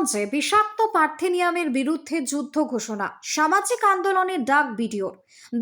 কুমারগঞ্জে বিষাক্ত পার্থেনিয়ামের বিরুদ্ধে যুদ্ধ ঘোষণা। সামাজিক আন্দোলনের ডাক ভিডিওর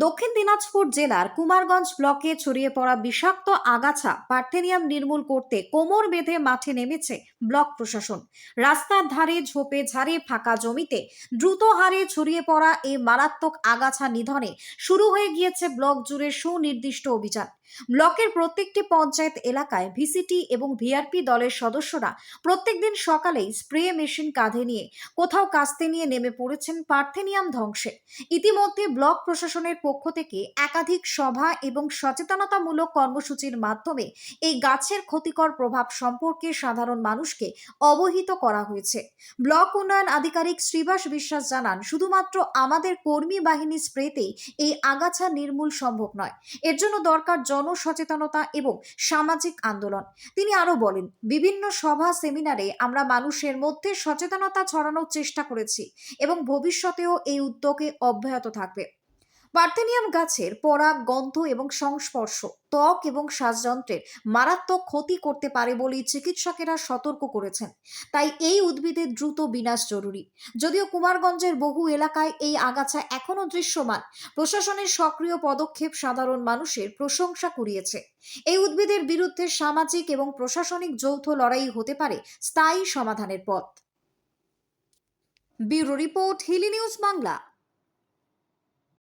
দক্ষিণ দিনাজপুর জেলার কুমারগঞ্জ ব্লকে ছড়িয়ে পড়া বিষাক্ত আগাছা পার্থেনিয়াম নির্মূল করতে কোমর বেঁধে মাঠে নেমেছে ব্লক প্রশাসন। রাস্তার ধারে ঝোপে ঝাড়ে ফাঁকা জমিতে দ্রুত হারে ছড়িয়ে পড়া এই মারাত্মক আগাছা নিধনে শুরু হয়ে গিয়েছে ব্লক জুড়ে সুনির্দিষ্ট অভিযান। ব্লকের প্রত্যেকটি পঞ্চায়েত এলাকায় ভিসিটি এবং ভিআরপি দলের সদস্যরা প্রত্যেকদিন সকালেই স্প্রে মেশিন কাঁধে নিয়ে কোথাও কাস্তে নিয়ে নেমে পড়েছেন পার্থেনিয়াম ধ্বংসে। ইতিমধ্যে ব্লক প্রশাসনের পক্ষ থেকে একাধিক সভা এবং সচেতনতামূলক কর্মসূচির মাধ্যমে এই গাছের ক্ষতিকর প্রভাব সম্পর্কে সাধারণ মানুষকে অবহিত করা হয়েছে। ব্লক উন্নয়ন আধিকারিক শ্রীবাস বিশ্বাস জানান, শুধুমাত্র আমাদের কর্মী বাহিনী স্প্রেতেই এই আগাছা নির্মূল সম্ভব নয়। এর জন্য দরকার জনসচেতনতা এবং সামাজিক আন্দোলন। তিনি আরও বলেন, বিভিন্ন সভা, সেমিনারে আমরা মানুষের মধ্যে সচেতনতা ছড়ানোর চেষ্টা করেছি এবং ভবিষ্যতেও এই উদ্যোগে অব্যাহত থাকবে। পার্থেনিয়াম গাছের পরাগ গন্ধ এবং সংস্পর্শ, ত্বক এবং শ্বাসযন্ত্রের মারাত্মক ক্ষতি করতে পারে বলেই চিকিৎসকেরা সতর্ক করেছেন। তাই এই উদ্ভিদের দ্রুত বিনাশ জরুরি। যদিও কুমারগঞ্জের বহু এলাকায় এই আগাছা এখনও দৃশ্যমান, প্রশাসনের সক্রিয় পদক্ষেপ সাধারণ মানুষের প্রশংসা কুড়িয়েছে। এই উদ্ভিদের বিরুদ্ধে সামাজিক এবং প্রশাসনিক যৌথ লড়াই হতে পারে স্থায়ী সমাধানের পথ। Bureau report Hili news Bangla.